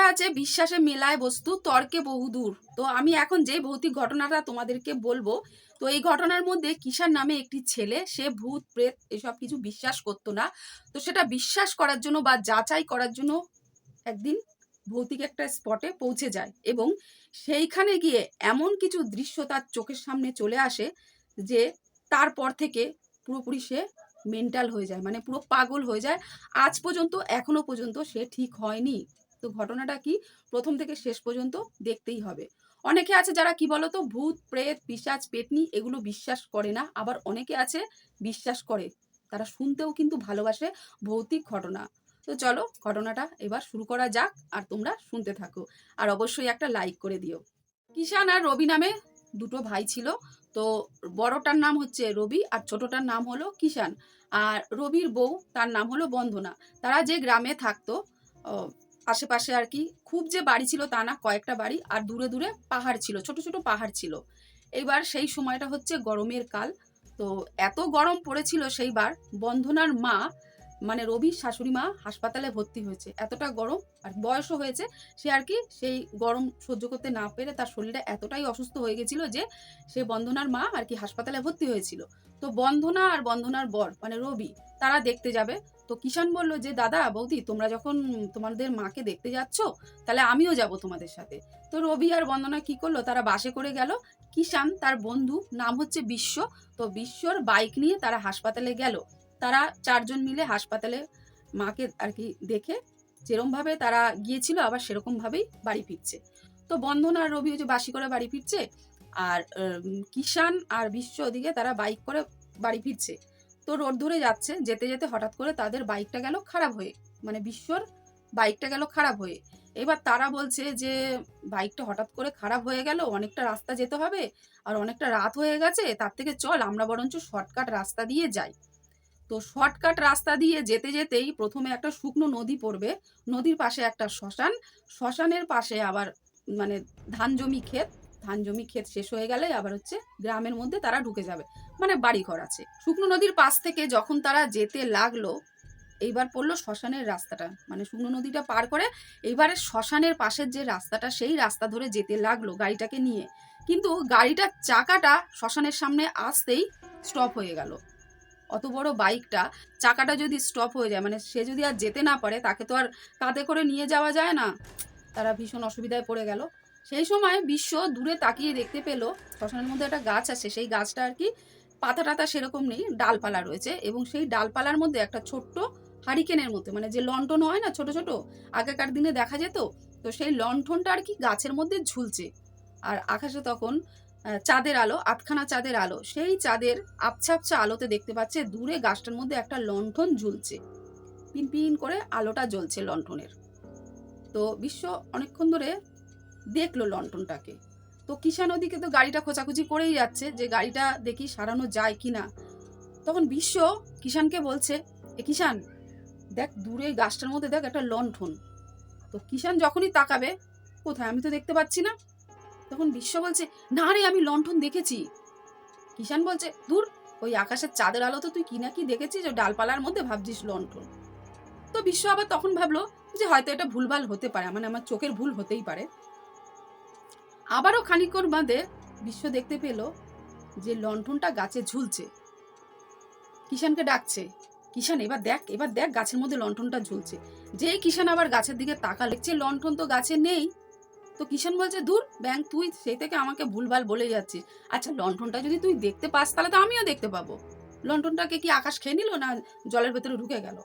কথা আছে, বিশ্বাসে মেলায় বস্তু, তর্কে বহুদূর তো আমি এখন যে ভৌতিক ঘটনাটা তোমাদেরকে বলব, তো এই ঘটনার মধ্যে কিষান নামে একটি ছেলে, সে ভূত, প্রেত এসব কিছু বিশ্বাস করতো না। তো সেটা বিশ্বাস করার জন্য বা যাচাই করার জন্য একদিন ভৌতিক একটা স্পটে পৌঁছে যায় এবং সেইখানে গিয়ে এমন কিছু দৃশ্য তার চোখের সামনে চলে আসে যে তারপর থেকে পুরোপুরি সে মেন্টাল হয়ে যায় মানে পুরো পাগল হয়ে যায়। আজ পর্যন্ত, এখনও পর্যন্ত সে ঠিক হয়নি। তো ঘটনাটা কি? প্রথম থেকে শেষ পর্যন্ত দেখতেই হবে। অনেকে আছে যারা কি বলতো? ভূত, প্রেত পিশাচ পেটনি এগুলো বিশ্বাস করে না। আবার অনেকে আছে বিশ্বাস করে। তারা শুনতেও কিন্তু ভালোবাসে ভৌতিক ঘটনা। তো চলো ঘটনাটা এবার শুরু করা যাক আর তোমরা শুনতে থাকো। আর অবশ্যই একটা লাইক করে দিও। কিষান আর রবি নামে দুটো ভাই ছিল। তো বড়টার নাম হচ্ছে রবি আর ছোটটার নাম হলো কিষান আর রবির বউ তার নাম হলো বন্ধনা তারা যে গ্রামে থাকতো আশেপাশে আর কি। খুব যে বাড়ি ছিল তা না, কয়েকটা বাড়ি আর দূরে দূরে পাহাড় ছিল, ছোট ছোট পাহাড় ছিল। এইবার সেই সময়টা হচ্ছে গরমের কাল। তো এত গরম পড়েছিল সেইবার, বন্ধনার মা মানে রবির শাশুড়ি মা হাসপাতালে ভর্তি হয়েছে। এতটা গরম আর বয়সও হয়েছে, সে আর কি সেই গরম সহ্য করতে না পেরে তার শরীরটা এতটাই অসুস্থ হয়ে গেছিল যে সে বন্ধনার মা আর কি হাসপাতালে ভর্তি হয়েছিল। তো বন্ধনা আর বন্ধনার বর মানে রবি, তারা দেখতে যাবে। তো কিষান বলল যে, দাদা, বৌদি, তোমরা যখন তোমাদের মাকে দেখতে যাচ্ছ, তাহলে আমিও যাব তোমাদের সাথে। তো রবি আর বন্দনা কি করল, তারা বাসে করে গেল। কিষান তার বন্ধু, নাম হচ্ছে বিশ্ব, তো বিশ্বর বাইক নিয়ে তারা হাসপাতালে গেল। তারা চারজন মিলে হাসপাতালে মাকে আর কি দেখে, যেরমভাবে তারা গিয়েছিল, আবার সেরকমভাবেই বাড়ি ফিরছে। তো বন্ধন আর রবি যে বাসি করে বাড়ি ফিরছে, আর কিষান আর বিশ্ব ওদিকে তারা বাইক করে বাড়ি ফিরছে। তো রোড ধরে যাচ্ছে, যেতে যেতে হঠাৎ করে তাদের বাইকটা গেল খারাপ হয়ে মানে বিশ্বর বাইকটা গেল খারাপ হয়ে। এবার তারা বলছে যে বাইকটা হঠাৎ করে খারাপ হয়ে গেল, অনেকটা রাস্তা যেতে হবে, আর অনেকটা রাত হয়ে গেছে, তার থেকে চল আমরা বরঞ্চ শর্টকাট রাস্তা দিয়ে যাই। তো শর্টকাট রাস্তা দিয়ে যেতে যেতেই প্রথমে একটা শুকনো নদী পড়বে, নদীর পাশে একটা শ্মশান, শ্মশানের পাশে আবার মানে ধান জমি ক্ষেত ধান জমি ক্ষেত শেষ হয়ে গেলে আবার হচ্ছে গ্রামের মধ্যে তারা ঢুকে যাবে। মানে বাড়ি ঘর আছে। শুকনো নদীর পাশ থেকে যখন তারা যেতে লাগল, এইবার পড়ল শ্মশানের রাস্তাটা। মানে শুকনো নদীটা পার করে এইবারে শ্মশানের পাশের যে রাস্তাটা, সেই রাস্তা ধরে যেতে লাগল গাড়িটাকে নিয়ে। কিন্তু গাড়িটার চাকাটা শ্মশানের সামনে আসতেই স্টপ হয়ে গেল। অত বড় বাইকটা চাকাটা যদি স্টপ হয়ে যায় মানে সে যদি আর যেতে না পারে, তাকে তো আর কাঁধে করে নিয়ে যাওয়া যায় না। তারা ভীষণ অসুবিধায় পড়ে গেল। সেই সময় বিশ্ব দূরে তাকিয়ে দেখতে পেল শ্মশানের মধ্যে একটা গাছ আছে। সেই গাছটা আর কি পাতা টাতা সেরকম নেই, ডালপালা রয়েছে এবং সেই ডালপালার মধ্যে একটা ছোট্ট হারিকেনের মধ্যে মানে যে লন্ঠন হয় না ছোট ছোট, আগেকার দিনে দেখা যেত, তো সেই লণ্ঠনটা আর কি গাছের মধ্যে ঝুলছে। আর আকাশে তখন চাঁদের আলো আটখানা চাঁদের আলো, সেই চাঁদের আবছা আবছা আলোতে দেখতে পাচ্ছে দূরে গাছটার মধ্যে একটা লণ্ঠন ঝুলছে। পিন পিন করে আলোটা জ্বলছে লণ্ঠনের। তো বিশ্ব অনেকক্ষণ ধরে দেখল লণ্ঠনটাকে তো কিষান ওদিকে তো গাড়িটা খোঁচাখুচি করেই যাচ্ছে যে গাড়িটা দেখি সারানো যায় কিনা। তখন বিশ্ব কিষানকে বলছে, এ কিষান দেখ দূরে গাছটার মধ্যে দেখ একটা লণ্ঠন তো কিষান যখনই তাকাবে, কোথায়? আমি তো দেখতে পাচ্ছি না। তখন বিশ্ব বলছে, না রে, আমি লণ্ঠন দেখেছি। কিষান বলছে দূর ওই আকাশের চাঁদের আলো তো তুই কি না কি দেখেছিস, ওই ডালপালার মধ্যে ভাবছিস লণ্ঠন তো বিশ্ব আবার তখন ভাবলো যে হয়তো এটা ভুলভাল হতে পারে মানে আমার চোখের ভুল হতেই পারে। আবারও খানিকর বাঁধে বিশ্ব দেখতে পেল যে লণ্ঠনটা গাছে ঝুলছে। কিষানকে ডাকছে কিষান এবার দেখ এবার দেখ গাছের মধ্যে লণ্ঠনটা ঝুলছে। যেই কিষান আবার গাছের দিকে তাকা লিখছে লণ্ঠন তো গাছে নেই। তো কিষান বলছে দূর ব্যাং তুই সেই থেকে আমাকে ভুলভাল বলে যাচ্ছিস। আচ্ছা লণ্ঠনটা যদি তুই দেখতে পাস, তাহলে তো আমিও দেখতে পাবো। লণ্ঠনটাকে কি আকাশ খেয়ে নিল না জলের ভেতরে ঢুকে গেল?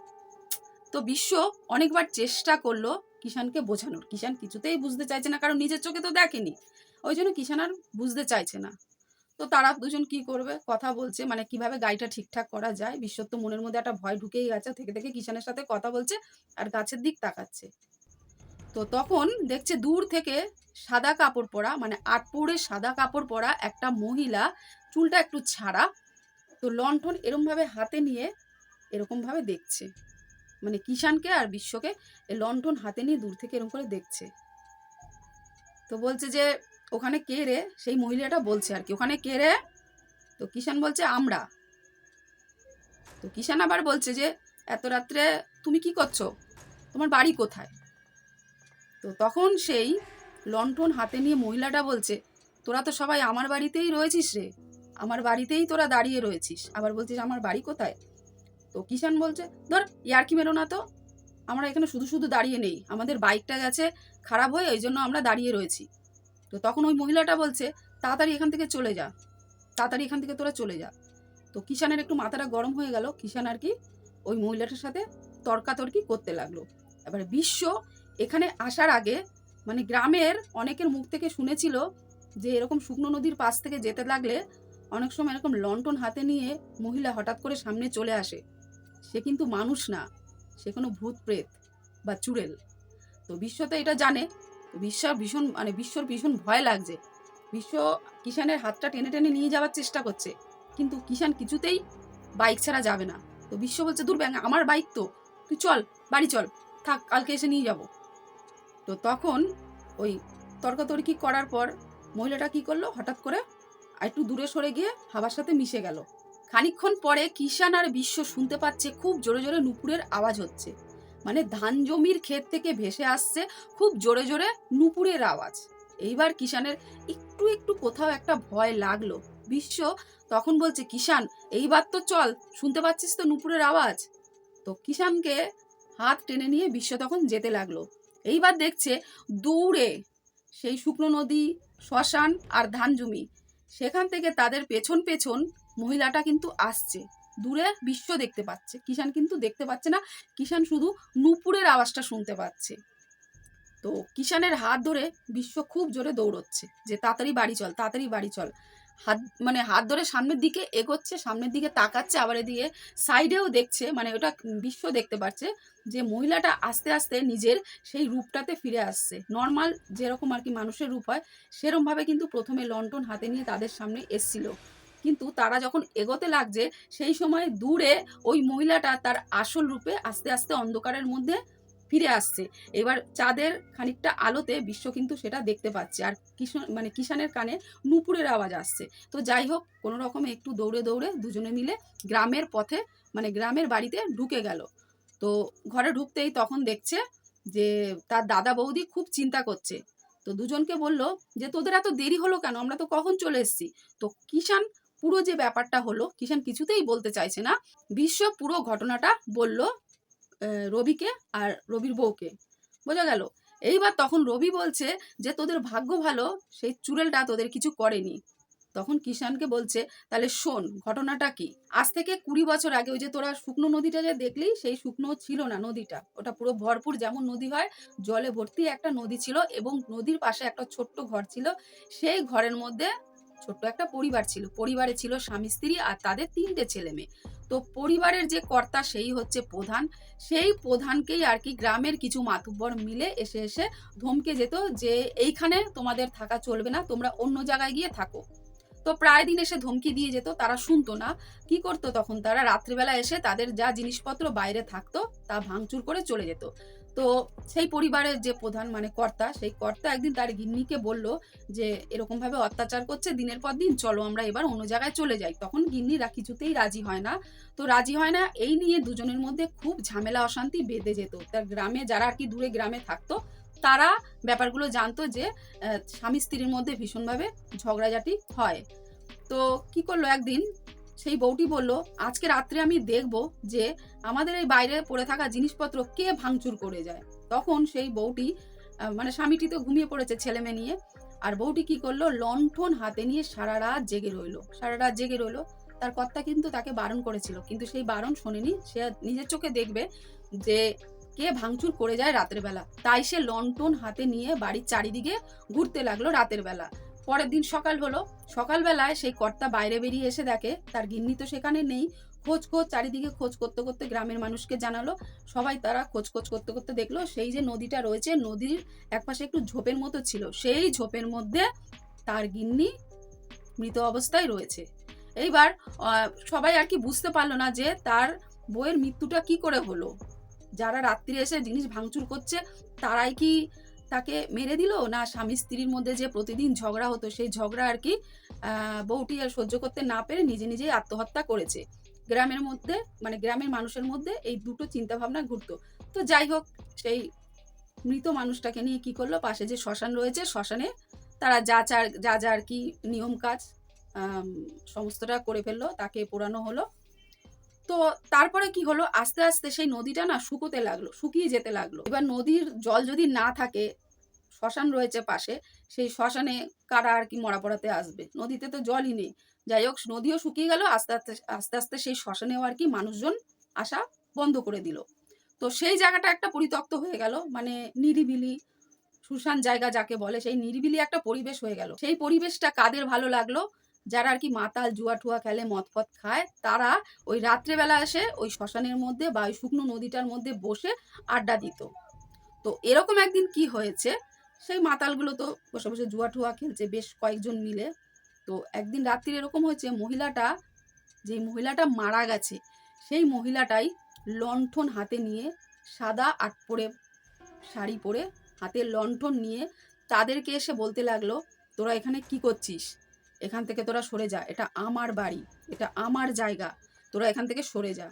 তো বিশ্ব অনেকবার চেষ্টা করল কিষানকে বোঝানোর। কিষান কিছুতেই বুঝতে চাইছে না, কারণ নিজের চোখে তো দেখেনি। ওই জন্য কিষান আর বুঝতে চাইছে না। তো তারা দুজন কি করবে? কথা বলছে মানে কীভাবে গাড়িটা ঠিকঠাক করা যায়? বিশ্বর তো মনের মধ্যে একটা ভয় ঢুকেই গেছে। থেকে থেকে কিষানের সাথে কথা বলছে আর গাছের দিক তাকাচ্ছে। তো তখন দেখছে দূর থেকে সাদা কাপড় পরা মানে আটপৌড়ে সাদা কাপড় পরা একটা মহিলা চুলটা একটু ছাড়া, তো লণ্ঠন এরমভাবে হাতে নিয়ে এরকমভাবে দেখছে। মানে কিষানকে আর বিশ্বকে লণ্ঠন হাতে নিয়ে দূর থেকে এরকম করে দেখছে। তো বলছে যে ওখানে কে রে? সেই মহিলাটা বলছে আর কি। ওখানে কে রে? তো কিষান বলছে, আমরা। তো কিষান আবার বলছে যে, এত রাত্রে তুমি কি করছ? তোমার বাড়ি কোথায়? তো তখন সেই লণ্ঠন হাতে নিয়ে মহিলাটা বলছে, তোরা তো সবাই আমার বাড়িতেই রয়েছিস রে। আমার বাড়িতেই তোরা দাঁড়িয়ে রয়েছিস। আবার বলছিস, আমার বাড়ি কোথায়? তো কিষান বলছে, ধর ইয়ার্কি মেরো না তো? আমরা এখানে শুধু শুধু দাঁড়িয়ে নেই। আমাদের বাইকটা গেছে খারাপ হয়ে, ওই জন্য আমরা দাঁড়িয়ে রয়েছি। তো তখন ওই মহিলাটা বলছে, তাড়াতাড়ি এখান থেকে চলে যা, তাড়াতাড়ি এখান থেকে তোরা চলে যা। তো কিষানের একটু মাথাটা গরম হয়ে গেল কিষান আর কি ওই মহিলাটার সাথে তর্কাতর্কি করতে লাগল। এবার বিশ্ব এখানে আসার আগে মানে গ্রামের অনেকের মুখ থেকে শুনেছিল যে এরকম শুকনো নদীর পাশ থেকে যেতে লাগলে অনেক সময় এরকম লন্ঠন হাতে নিয়ে মহিলা হঠাৎ করে সামনে চলে আসে। সে কিন্তু মানুষ না, সে কোনো ভূত প্রেত বা চুড়েল। তো বিশ্ব তো এটা জানে বিশ্ব ভীষণ মানে বিশ্বর ভীষণ ভয় লাগছে। বিশ্ব কিষানের হাতটা টেনে টেনে নিয়ে যাওয়ার চেষ্টা করছে। কিন্তু কিষান কিছুতেই বাইক ছাড়া যাবে না। তো বিশ্ব বলছে, দূর ব্যাং আমার বাইক তো। তুই চল, বাড়ি চল। থাক, কালকে এসে নিয়ে যাব। তো তখন ওই তর্কাতর্কি করার পর মহিলাটা কি করল? হঠাৎ করে একটু দূরে সরে গিয়ে হাবার সাথে মিশে গেল। খানিকক্ষণ পরে কিষান আর বিশ্ব শুনতে পাচ্ছে, খুব জোরে জোরে নুপুরের আওয়াজ হচ্ছে। মানে ধান জমির ক্ষেত থেকে ভেসে আসছে খুব জোরে জোরে নুপুরের আওয়াজ। এইবার কিষানের একটু একটু কোথাও একটা ভয় লাগল। বিশ্ব তখন বলছে কিষান এইবার তো চল, শুনতে পাচ্ছিস তো নুপুরের আওয়াজ? তো কিষানকে হাত টেনে নিয়ে বিশ্ব তখন যেতে লাগল। এইবার দেখছে দূরে সেই শুকনো নদী, শ্মশান আর ধান জমি। সেখান থেকে তাদের পেছন পেছন মহিলাটা কিন্তু আসছে। দূরে বিশ্ব দেখতে পাচ্ছে। কিষান কিন্তু দেখতে পাচ্ছে না। কিষান শুধু নুপুরের আওয়াজটা শুনতে পাচ্ছে। তো কিষানের হাত ধরে বিশ্ব খুব জোরে দৌড়চ্ছে যে, তাড়াতাড়ি বাড়ি চল, তাড়াতাড়ি বাড়ি চল। হাত মানে হাত ধরে সামনের দিকে এগোচ্ছে, সামনের দিকে তাকাচ্ছে, আবার এদিকে সাইডেও দেখছে মানে ওটা বিশ্ব দেখতে পাচ্ছে যে, মহিলাটা আস্তে আস্তে নিজের সেই রূপটাতে ফিরে আসছে। নর্মাল যেরকম আর কি মানুষের রূপ হয়, সেরমভাবে কিন্তু প্রথমে লন্ঠন হাতে নিয়ে তাদের সামনে এসছিল। কিন্তু তারা যখন এগোতে লাগছে, সেই সময় দূরে ওই মহিলাটা তার আসল রূপে আস্তে আস্তে অন্ধকারের মধ্যে ফিরে আসছে। এবার চাঁদের খানিকটা আলোতে বিশ্ব কিন্তু সেটা দেখতে পাচ্ছে। আর কিষণ মানে কিষানের কানে নুপুরের আওয়াজ আসছে। তো যাই হোক, কোনো রকমে একটু দৌড়ে দৌড়ে দুজনে মিলে গ্রামের পথে মানে গ্রামের বাড়িতে ঢুকে গেল। তো ঘরে ঢুকতেই তখন দেখছে যে তার দাদা বৌদি খুব চিন্তা করছে। তো দুজনকে বলল যে, তোদের এত দেরি হলো কেন? আমরা তো কখন চলে এসেছি? তো কিষান পুরো যে ব্যাপারটা হলো কিষান কিছুতেই বলতে চাইছে না। বিশ্ব পুরো ঘটনাটা বলল রবিকে আর রবির বউকে। বোঝা গেল? এইবার তখন রবি বলছে যে, তোদের ভাগ্য ভালো, সেই চুড়েলটা তোদের কিছু করেনি। তখন কিষানকে বলছে, তাহলে শোন, ঘটনাটা কি? আজ থেকে কুড়ি বছর আগে ওই যে তোরা শুকনো নদীটা যে দেখলি, সেই শুকনো ছিল না নদীটা। ওটা পুরো ভরপুর যেমন নদী হয়, জলে ভর্তি একটা নদী ছিল এবং নদীর পাশে একটা ছোট্ট ঘর ছিল। সেই ঘরের মধ্যে ছোট্ট একটা পরিবার ছিল। পরিবারে ছিল স্বামী, স্ত্রী আর তাদের তিনটে ছেলে মেয়ে। তো পরিবারের যে কর্তা, সেই হচ্ছে প্রধান। সেই প্রধানকেই আর কি গ্রামের কিছু মাতুব্বর মিলে এসে এসে ধমকে যেত যে, এইখানে তোমাদের থাকা চলবে না, তোমরা অন্য জায়গায় গিয়ে থাকো। তো প্রায় দিন এসে ধমকি দিয়ে যেত, তারা শুনতো না। কি করতো তখন তারা? রাত্রিবেলা এসে তাদের যা জিনিসপত্র বাইরে থাকতো, তা ভাঙচুর করে চলে যেত। তো সেই পরিবারের যে প্রধান মানে কর্তা, সেই কর্তা একদিন তার গিন্নিকে বলল যে, এরকম ভাবে অত্যাচার করছে, দিনের পর দিন চলো আমরা এবার অন্য জায়গায় চলে যাই। তখন গিন্নিরা কিছুতেই রাজি হয় না। তো রাজি হয় না, এই নিয়ে দুজনের মধ্যে খুব ঝামেলা, অশান্তি বেঁধে যেত। তার গ্রামে যারা আর কি দূরে গ্রামে থাকতো, তারা ব্যাপারগুলো জানতো যে স্বামী স্ত্রীর মধ্যে ভীষণভাবে ঝগড়াঝাটি হয়। তো কি করল একদিন সেই বউটি বলল, আজকে রাত্রে আমি দেখব যে আমাদের এই বাইরে পড়ে থাকা জিনিসপত্র কে ভাঙচুর করে যায়। তখন সেই বউটি মানে স্বামীটি তো ঘুমিয়ে পড়েছে ছেলে মেয়ে নিয়ে। আর বউটি কি করল, লণ্ঠন হাতে নিয়ে সারা রাত জেগে রইল, সারা রাত জেগে রইল। তার কর্তা কিন্তু তাকে বারণ করেছিল, কিন্তু সেই বারণ শোনেনি। সে নিজের চোখে দেখবে যে কে ভাঙচুর করে যায় রাতের বেলা। তাই সে লণ্ঠন হাতে নিয়ে বাড়ির চারিদিকে ঘুরতে লাগল রাতের বেলা। পরের দিন সকাল হলো। সকালবেলায় সেই কর্তা বাইরে বেরিয়ে এসে দেখে, তার গিন্নি তো সেখানে নেই। খোঁজ খোঁজ, চারিদিকে খোঁজ করতে করতে গ্রামের মানুষকে জানালো। সবাই তারা খোঁজ খোঁজ করতে করতে দেখল, সেই যে নদীটা রয়েছে, নদীর একপাশে একটু ঝোপের মতো ছিল। সেই ঝোপের মধ্যে তার গিন্নি মৃত অবস্থায় রয়েছে। এইবার সবাই আর কি বুঝতে পারল না যে তার বইয়ের মৃত্যুটা কি করে হলো? যারা রাত্রি এসে জিনিস ভাঙচুর করছে, তারাই কি তাকে মেরে দিল? না, স্বামী স্ত্রীর মধ্যে যে প্রতিদিন ঝগড়া হতো, সেই ঝগড়া আর কি বউটি আর সহ্য করতে না পেরে নিজে নিজেই আত্মহত্যা করেছে। গ্রামের মধ্যে মানে গ্রামের মানুষের মধ্যে এই দুটো চিন্তা ভাবনা ঘুরতো। তো যাই হোক, সেই মৃত মানুষটাকে নিয়ে কি করল? পাশে যে শ্মশান রয়েছে, শ্মশানে তারা যা চার, যা যা আর কি নিয়ম কাজ সমস্তটা করে ফেলল। তাকে পোড়ানো হলো। তো তারপরে কি হলো? আস্তে আস্তে সেই নদীটা না শুকোতে লাগল, শুকিয়ে যেতে লাগল। এবার নদীর জল যদি না থাকে, শ্মশান রয়েছে পাশে, সেই শ্মশানে কারা আর কি মরা পড়াতে আসবে? নদীতে তো জলই নেই। যাই হোক, নদীও শুকিয়ে গেল, আস্তে আস্তে আস্তে আস্তে সেই শ্মশানেও আর কি মানুষজন আসা বন্ধ করে দিল। তো সেই জায়গাটা একটা পরিত্যক্ত হয়ে গেল মানে নিরিবিলি শুশান জায়গা যাকে বলে, সেই নিরিবিলি একটা পরিবেশ হয়ে গেল। সেই পরিবেশটা কাদের ভালো লাগল? যারা আর কি মাতাল জুয়া টুয়া খেলে মদ ফদ খায়, তারা ওই রাত্রেবেলা এসে ওই শ্মশানের মধ্যে বা ওই শুকনো নদীটার মধ্যে বসে আড্ডা দিত। তো এরকম একদিন কি হয়েছে, সেই মাতালগুলো তো বসে বসে জুয়া টুয়া খেলছে বেশ কয়েকজন মিলে। তো একদিন রাত্রির এরকম হয়েছে, মহিলাটা যে মহিলাটা মারা গেছে, সেই মহিলাটাই লণ্ঠন হাতে নিয়ে সাদা আট পরে শাড়ি পরে হাতে লণ্ঠন নিয়ে তাদেরকে এসে বলতে লাগল, তোরা এখানে কি করছিস? এখান থেকে তোরা সরে যা, এটা আমার বাড়ি, এটা আমার জায়গা, তোরা এখান থেকে সরে যা।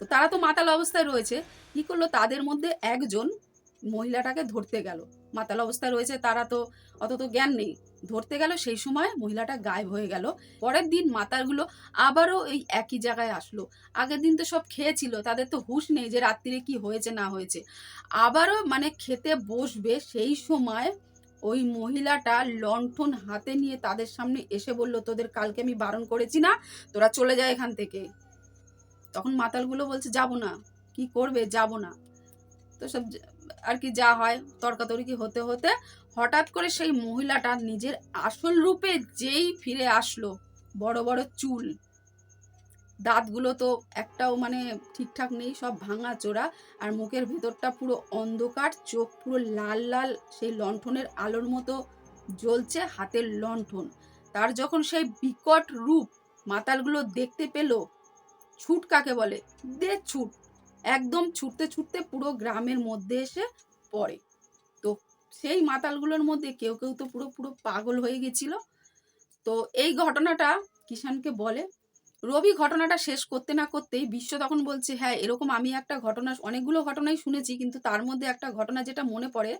তো তারা তো মাতাল অবস্থায় রয়েছে, কি করল? তাদের মধ্যে একজন মহিলাটাকে ধরতে গেল। মাতাল অবস্থায় রয়েছে, তারা তো অত তো জ্ঞান নেই। ধরতে গেল, সেই সময় মহিলাটা গায়েব হয়ে গেল। পরের দিন মাতালগুলো আবারও এই একই জায়গায় আসলো। আগের দিন তো সব খেয়েছিল, তাদের তো হুঁশ নেই যে রাত্রিরে কি হয়েছে, না হয়েছে। আবারও মানে খেতে বসবে সেই সময় ওই মহিলাটা লণ্ঠন হাতে নিয়ে তাদের সামনে এসে বলল, তোদের কালকে আমি বারণ করেছি না? তোরা চলে যায় এখান থেকে। তখন মাতালগুলো বলছে, যাব না। কি করবে? যাব না। তো সব আর কি যা হয়, তর্কাতর্কি হতে হতে হঠাৎ করে সেই মহিলাটা নিজের আসল রূপে যেই ফিরে আসলো, বড় বড় চুল। দাঁতগুলো তো একটাও মানে ঠিকঠাক নেই, সব ভাঙা চোরা। আর মুখের ভেতরটা পুরো অন্ধকার, চোখ পুরো লাল লাল, সেই লণ্ঠনের আলোর মতো জ্বলছে হাতের লণ্ঠন। তার যখন সেই বিকট রূপ মাতালগুলো দেখতে পেল, ছুট কাকে বলে? দে ছুট। একদম ছুটতে ছুটতে পুরো গ্রামের মধ্যে এসে পড়ে। তো সেই মাতালগুলোর মধ্যে কেউ কেউ তো পুরো পুরো পাগল হয়ে গেছিল। তো এই ঘটনাটা কিষানকে বলে রবি ঘটনাটা শেষ করতে না করতেই বিশ্ব তখন বলছে হ্যাঁ এরকম আমি একটা ঘটনা, অনেকগুলো ঘটনাই শুনেছি, কিন্তু তার মধ্যে একটা ঘটনা যেটা মনে পড়ে,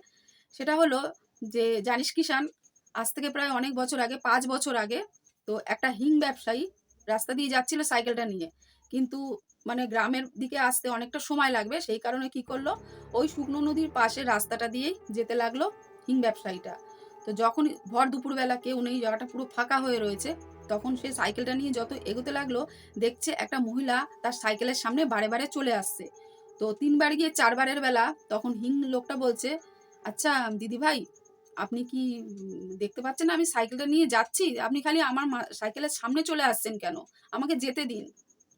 সেটা হলো যে, জানিস কিষান আজ থেকে প্রায় অনেক বছর আগে, পাঁচ বছর আগে, তো একটা হিং ব্যবসায়ী রাস্তা দিয়ে যাচ্ছিল সাইকেলটা নিয়ে। কিন্তু মানে গ্রামের দিকে আসতে অনেকটা সময় লাগবে, সেই কারণে কি করল, ওই শুকনো নদীর পাশে রাস্তাটা দিয়েই যেতে লাগল হিং ব্যবসায়ীটা। তো যখন ভর দুপুরবেলা কেউ নেই, জায়গাটা পুরো ফাঁকা হয়ে রয়েছে তখন সে সাইকেলটা নিয়ে যত এগোতে লাগল, দেখছে একটা মহিলা তার সাইকেলের সামনে বারে বারে চলে আসছে। তো তিনবার গিয়ে চারবারের বেলা তখন হিং লোকটা বলছে আচ্ছা দিদি ভাই, আপনি কি দেখতে পাচ্ছেন না আমি সাইকেলটা নিয়ে যাচ্ছি? আপনি খালি আমার সাইকেলের সামনে চলে আসছেন কেন? আমাকে যেতে দিন।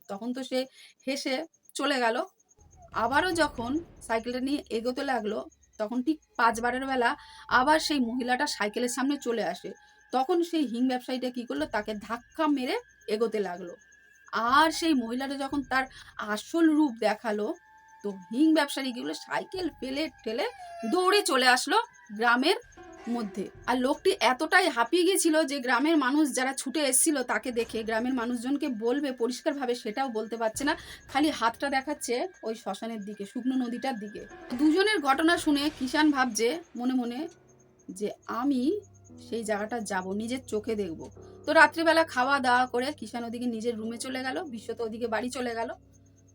তখন তো সে হেসে চলে গেল। আবারও যখন সাইকেলটা নিয়ে এগোতে লাগল, তখন ঠিক পাঁচবারের বেলা আবার সেই মহিলাটা সাইকেলের সামনে চলে আসে। তখন সেই হিং ব্যবসায়ীটা কি করল? তাকে ধাক্কা মেরে এগোতে লাগল। আর সেই মহিলাটা যখন তার আসল রূপ দেখাল, তো হিং ব্যবসায়ীগুলো সাইকেল ফেলে ঠেলে দৌড়ে চলে আসলো গ্রামের মধ্যে। আর লোকটি এতটাই হাঁপিয়ে গিয়েছিল যে গ্রামের মানুষ যারা ছুটে এসেছিল তাকে দেখে, গ্রামের মানুষজনকে বলবে, পরিষ্কারভাবে সেটাও বলতে পারছে না। খালি হাতটা দেখাচ্ছে ওই শ্মশানের দিকে, শুকনো নদীটার দিকে। দুজনের ঘটনা শুনে কিষান ভাবছে, মনে মনে যে আমি সেই জায়গাটা যাব, নিজের চোখে দেখব। তো রাত্রিবেলা খাওয়া দাওয়া করে কিষান ওদিকে নিজের রুমে চলে গেল, বিশ্ব তো ওদিকে বাড়ি চলে গেল।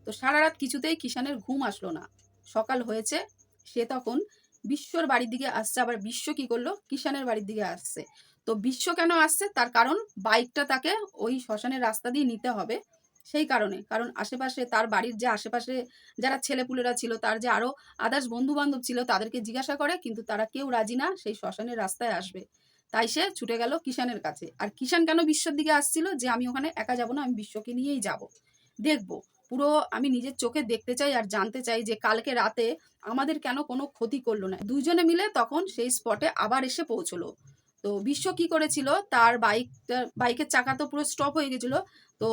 তো সারা রাত কিছুতেই কিষানের ঘুম আসলো না। সকাল হয়েছে, সে তখন বিশ্বর বাড়ির দিকে আসছে, আবার বিশ্ব কি করল? কিষানের বাড়ির দিকে আসছে। তো বিশ্ব কেন আসছে? তার কারণ বাইকটা তাকে ওই শ্মশানের রাস্তা দিয়ে নিতে হবে। সেই কারণে, কারণ আশেপাশে তার বাড়ির যে আশেপাশে যারা ছেলেপুলেরা ছিল, তার যে আরও আদার্স বন্ধু বান্ধব ছিল, তাদেরকে জিজ্ঞাসা করে, কিন্তু তারা কেউ রাজি না, সেই শ্মশানের রাস্তায় আসবে। তাই সে ছুটে গেল কিষানের কাছে। আর কিষান কেন বিশ্বর দিকে আসছিল? যে আমি ওখানে একা যাব না, আমি বিশ্বকে নিয়েই যাব। দেখব, পুরো আমি নিজের চোখে দেখতে চাই আর জানতে চাই যে কালকে রাতে আমাদের কেন কোনো ক্ষতি করল না। দুজনে মিলে তখন সেই স্পটে আবার এসে পৌঁছলো। তো বিশ্ব কি করেছিল? তার বাইকটা বাইকের চাকা তো পুরো স্টপ হয়ে গেছিল। তো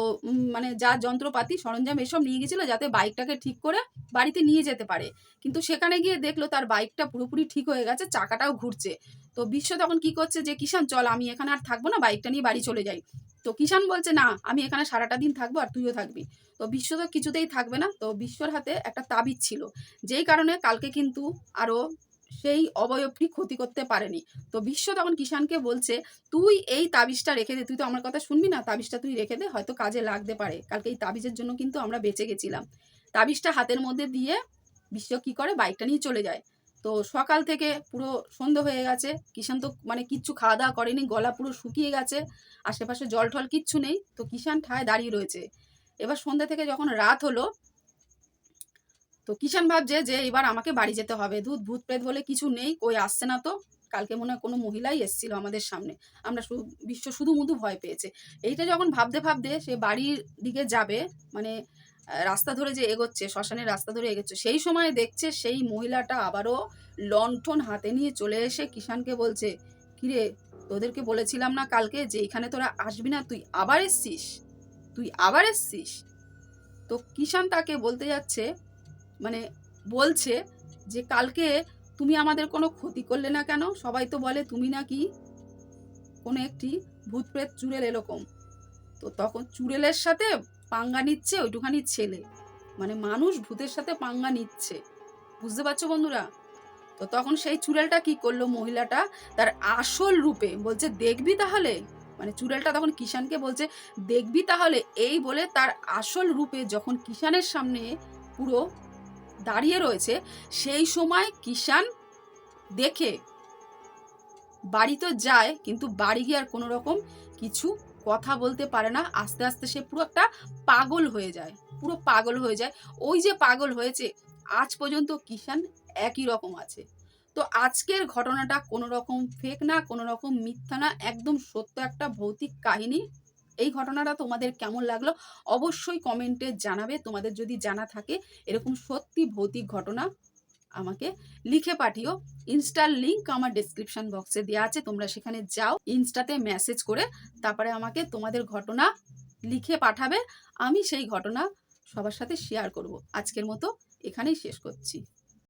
মানে যা যন্ত্রপাতি, সরঞ্জাম এসব নিয়ে গেছিল যাতে বাইকটাকে ঠিক করে বাড়িতে নিয়ে যেতে পারে। কিন্তু সেখানে গিয়ে দেখল তার বাইকটা পুরোপুরি ঠিক হয়ে গেছে, চাকাটাও ঘুরছে। তো বিশ্ব তখন কি করছে যে কিষান চল, আমি এখানে আর থাকব না, বাইকটা নিয়ে বাড়ি চলে যাই। তো কিষান বলছে, না, আমি এখানে সারাটা দিন থাকব আর তুইও থাকবি। তো বিশ্ব তো কিছুতেই থাকবে না। তো বিশ্বর হাতে একটা তাবিজ ছিল। যেই কারণে কালকে কিন্তু আরও সেই অবয়বটি ক্ষতি করতে পারেনি। তো বিশ্ব তখন কিষানকে বলছে, তুই এই তাবিজটা রেখে দে, তুই তো আমার কথা শুনবি না, তাবিজটা তুই রেখে দে, হয়তো কাজে লাগতে পারে। কালকে এই তাবিজের জন্য কিন্তু আমরা বেঁচে গেছিলাম। তাবিজটা হাতের মধ্যে দিয়ে বিশ্ব কি করে? বাইকটা নিয়ে চলে যায়। তো সকাল থেকে পুরো সন্ধে হয়ে গেছে, কিষান তো মানে কিচ্ছু খাওয়া দাওয়া করেনি, গলা পুরো শুকিয়ে গেছে, আশেপাশে জল টল কিচ্ছু নেই। তো কিষান ঠায় দাঁড়িয়ে রয়েছে। এবার সন্ধ্যা থেকে যখন রাত হলো তো কিষান ভাবছে যে এবার আমাকে বাড়ি যেতে হবে। দুধ ভূত প্রেত বলে কিছু নেই, কই আসছে না তো? কালকে মনে হয় কোনো মহিলাই এসেছিল আমাদের সামনে। আমরা শুধু, বিশ্ব শুধু মুধু ভয় পেয়েছে। এইটা যখন ভাবতে ভাবতে সে বাড়ির দিকে যাবে মানে রাস্তা ধরে যে এগোচ্ছে, শ্মশানের রাস্তা ধরে এগোচ্ছে, সেই সময় দেখছে সেই মহিলাটা আবারও লণ্ঠন হাতে নিয়ে চলে এসে কিষানকে বলছে, কিরে, তোদেরকে বলেছিলাম না কালকে যে এখানে তোরা আসবি না? তুই আবার এসছিস? তুই আবার এসছিস? তো কিষান তাকে বলতে যাচ্ছে মানে বলছে যে কালকে তুমি আমাদের কোনো ক্ষতি করলে না কেন? সবাই তো বলে, তুমি নাকি কোনো একটি ভূত প্রেত চুড়েল এরকম? তো তখন চুড়েলের সাথে পাঙ্গা নিচ্ছে ওইটুখানি ছেলে। মানে মানুষ ভূতের সাথে পাঙ্গা নিচ্ছে। বুঝতে পারছ বন্ধুরা? তো তখন সেই চুড়েলটা কি করল মহিলাটা? তার আসল রূপে বলছে, দেখবি তাহলে? মানে চুড়েলটা তখন কিষানকে বলছে, দেখবি তাহলে? এই বলে তার আসল রূপে যখন কিষানের সামনে পুরো দাঁড়িয়ে রয়েছে, সেই সময় কিষান দেখে বাড়ি তো যায়, কিন্তু বাড়ি গিয়ে আর কোনো রকম কিছু কথা বলতে পারে না। আস্তে আস্তে সে পুরো একটা পাগল হয়ে যায়, পুরো পাগল হয়ে যায়। ওই যে পাগল হয়েছে, আজ পর্যন্ত কিষান একই রকম আছে। তো আজকের ঘটনাটা কোনো রকম ফেক না, কোনো রকম মিথ্যা না, একদম সত্য একটা ভৌতিক কাহিনী এই ঘটনাটা তোমাদের কেমন লাগল? অবশ্যই কমেন্টে জানাবে। তোমাদের যদি জানা থাকে, এরকম সত্যি ভৌতিক ঘটনা আমাকে লিখে পাঠিও। ইনস্টার লিঙ্ক আমার ডেসক্রিপশন বক্সে দেওয়া আছে। তোমরা সেখানে যাও ইনস্টাতে মেসেজ করে তারপরে আমাকে তোমাদের ঘটনা লিখে পাঠাবে। আমি সেই ঘটনা সবার সাথে শেয়ার করব। আজকের মতো এখানেই শেষ করছি।